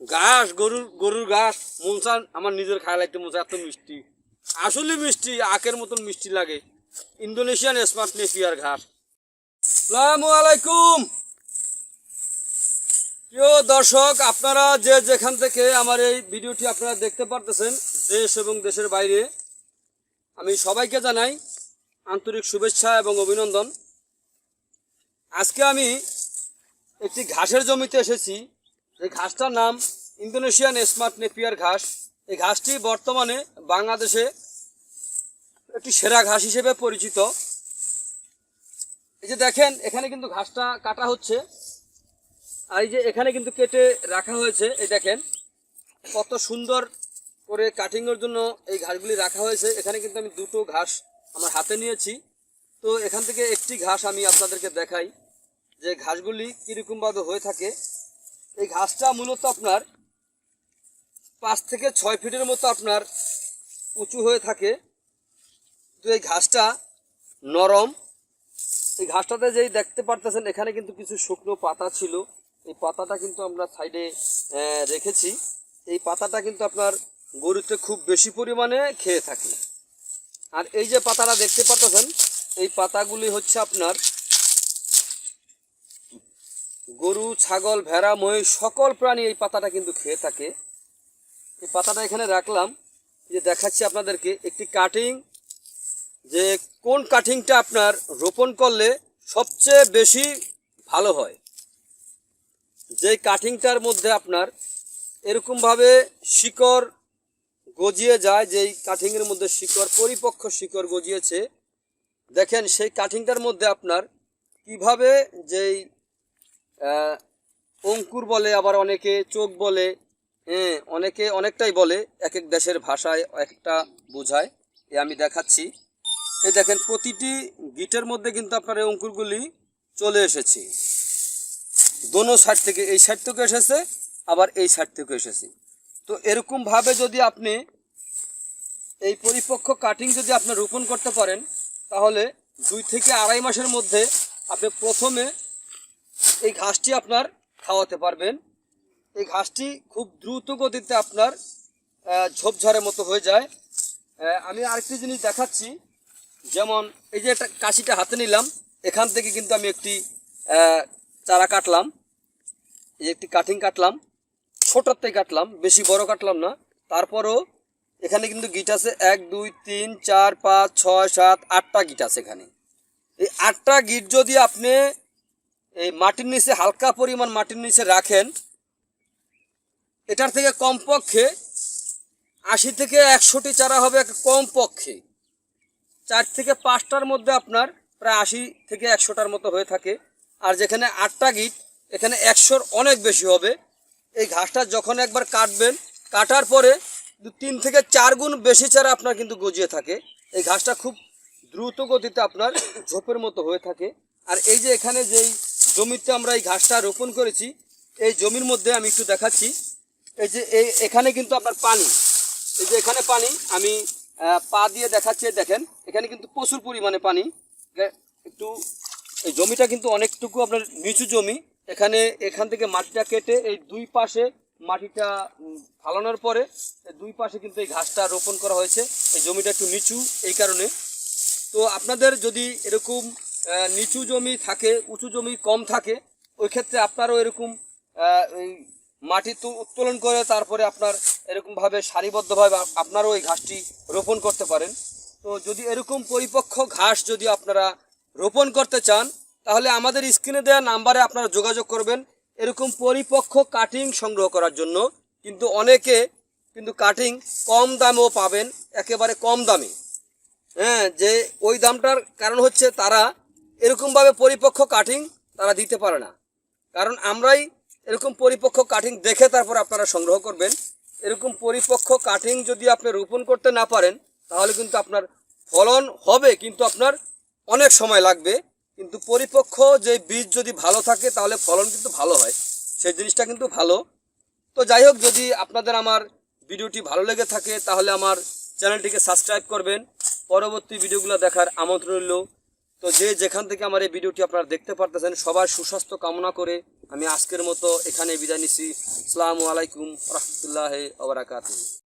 ঘাস, গরুর গরুর ঘাস মনসান আমার নিজের খায় লাগতে মনসা, এত মিষ্টি। আসলে মিষ্টি, আখের মতন মিষ্টি লাগে। ইন্দোনেশিয়ান স্মার্ট নেপিয়ার ঘাস। সালামু আলাইকুম। প্রিয় দর্শক, আপনারা যে যেখান থেকে আমার এই ভিডিওটি আপনারা দেখতে পারতেছেন, দেশ এবং দেশের বাইরে, আমি সবাইকে জানাই আন্তরিক শুভেচ্ছা এবং অভিনন্দন। আজকে আমি একটি ঘাসের জমিতে এসেছি। এই ঘাসটার নাম ইন্দোনেশিয়ান স্মার্ট নেপিয়ার ঘাস। এই ঘাসটি বর্তমানে বাংলাদেশে একটি সেরা ঘাস হিসেবে পরিচিত। এই যে দেখেন, এখানে কিন্তু ঘাসটা কাটা হচ্ছে। আর এই যে এখানে কিন্তু কেটে রাখা হয়েছে, এই দেখেন, কত সুন্দর করে কাটিংয়ের জন্য এই ঘাসগুলি রাখা হয়েছে। এখানে কিন্তু আমি দুটো ঘাস আমার হাতে নিয়েছি। তো এখান থেকে একটি ঘাস আমি আপনাদেরকে দেখাই, যে ঘাসগুলি কীরকমভাবে হয়ে থাকে। এই ঘাসটা মূলত আপনার পাঁচ থেকে ছয় ফিটের মতো আপনার উঁচু হয়ে থাকে। তো এই ঘাসটা নরম। এই ঘাসটাতে যেই দেখতে পারতেছেন, এখানে কিন্তু কিছু শুকনো পাতা ছিল। এই পাতাটা কিন্তু আমরা সাইডে রেখেছি। এই পাতাটা কিন্তু আপনার গরুতে খুব বেশি পরিমাণে খেয়ে থাকে। আর এই যে পাতাটা দেখতে পারতেছেন, এই পাতাগুলি হচ্ছে আপনার গরু, ছাগল, ভেড়া, মহিষ, সকল প্রাণী এই পাতাটা কিন্তু খেয়ে থাকে। এই পাতাটা এখানে রাখলাম। যে দেখাচ্ছি আপনাদেরকে একটি কাটিং যে কোন কাটিংটা আপনার রোপণ করলে সবচেয়ে বেশি ভালো হয়। যে কাটিংটার মধ্যে আপনার এরকমভাবে শিকড় গজিয়ে যায়, যেই কাটিংয়ের মধ্যে শিকড়, পরিপক্ক শিকড় গজিয়েছে, দেখেন সেই কাটিংটার মধ্যে আপনার কীভাবে যেই অঙ্কুর বলে, আবার অনেকে চোখ বলে হ্যাঁ অনেকে অনেকটাই বলে এক এক দেশের ভাষায় একটা বোঝায়। এ আমি দেখাচ্ছি। এই দেখেন, প্রতিটি গিটের মধ্যে কিন্তু আপনার এই অঙ্কুরগুলি চলে এসেছে। দোনো সাইড থেকে, এই সাইড থেকে এসেছে, আবার এই সাইড থেকে এসেছে। তো এরকমভাবে যদি আপনি এই পরিপক্ক কাটিং যদি আপনি রোপণ করতে পারেন, তাহলে দুই থেকে আড়াই মাসের মধ্যে আপনি প্রথমে এই ঘাসটি আপনার খাওয়াতে পারবেন। এই ঘাসটি খুব দ্রুত গতিতে আপনার ঝোপঝাড়ের মতো হয়ে যায়। আমি আরেকটি জিনিস দেখাচ্ছি। যেমন এই যে একটা কাশিটা হাতে নিলাম, এখান থেকে কিন্তু আমি একটি চারা কাটলাম। এই একটি কাটিং কাটলাম। থেকে কাটলাম, বেশি বড় কাটলাম না। তারপরও এখানে কিন্তু গিট আছে। এক, দুই, তিন, চার, পাঁচ, ছয়, সাত, আটটা গিট আছে এখানে। এই আটটা গিট যদি আপনি এই মাটির নিচে হালকা পরিমাণ মাটির নিচে রাখেন। এটার থেকে কমপক্ষে আশি থেকে একশোটি চারা হবে কমপক্ষে। চার থেকে পাঁচটার মধ্যে আপনার প্রায় আশি থেকে একশোটার মতো হয়ে থাকে। আর যেখানে আটটা গিট, এখানে একশোর অনেক বেশি হবে। এই ঘাসটা যখন একবার কাটবেন, কাটার পরে তিন থেকে চার গুণ বেশি চারা আপনার কিন্তু গজিয়ে থাকে। এই ঘাসটা খুব দ্রুত গতিতে আপনার ঝোপের মতো হয়ে থাকে। আর এই যে এখানে যেই জমিতে আমরা এই ঘাসটা রোপণ করেছি, এই জমির মধ্যে আমি একটু দেখাচ্ছি। এই যে এই এখানে কিন্তু আপনার পানি, এই যে এখানে পানি, আমি পা দিয়ে দেখাচ্ছি, দেখেন, এখানে কিন্তু প্রচুর পরিমাণে পানি। একটু, এই জমিটা কিন্তু অনেকটুকু আপনার নিচু জমি। এখানে, এখান থেকে মাটিটা কেটে এই দুই পাশে মাটিটা ফালানোর পরে দুই পাশে কিন্তু এই ঘাসটা রোপণ করা হয়েছে। এই জমিটা একটু নিচু, এই কারণে। তো আপনাদের যদি এরকম নিচু জমি থাকে, উঁচু জমি কম থাকে, ওই ক্ষেত্রে আপনারও এরকম মাটি তো উত্তোলন করে তারপরে আপনার এরকমভাবে সারিবদ্ধভাবে আপ- আপনারও এই ঘাসটি রোপণ করতে পারেন। তো যদি এরকম পরিপক্ক ঘাস যদি আপনারা রোপণ করতে চান, তাহলে আমাদের স্ক্রিনে দেওয়া নাম্বারে আপনারা যোগাযোগ করবেন। এরকম পরিপক্ক কাটিং সংগ্রহ করার জন্য কিন্তু অনেকে কিন্তু কাটিং কম দামেও পাবেন, একেবারে কম দামে। হ্যাঁ যে ওই দামটার কারণ হচ্ছে তারা এরকমভাবে পরিপক্ক কাটিং তারা দিতে পারে না। কারণ আমরাই এরকম পরিপক্ক কাটিং দেখে তারপর আপনারা সংগ্রহ করবেন। এরকম পরিপক্ক কাটিং যদি আপনি রোপণ করতে না পারেন, তাহলে কিন্তু আপনার ফলন হবে, কিন্তু আপনার অনেক সময় লাগবে। কিন্তু পরিপক্ক যে বীজ যদি ভালো থাকে, তাহলে ফলন কিন্তু ভালো হয়। সেই জিনিসটা কিন্তু ভালো। তো যাই হোক, যদি আপনাদের আমার ভিডিওটি ভালো লেগে থাকে, তাহলে আমার চ্যানেলটিকে সাবস্ক্রাইব করবেন। পরবর্তী ভিডিওগুলো দেখার আমন্ত্রণ রইল। তো যে যেখান থেকে আমার এই ভিডিওটি আপনারা দেখতে পারতেছেন, সবার সুস্বাস্থ্য কামনা করে আমি আজকের মতো এখানে বিদায় নিচ্ছি। আসসালামু আলাইকুম রহমতুল্লাহ ওবরাকাতুহ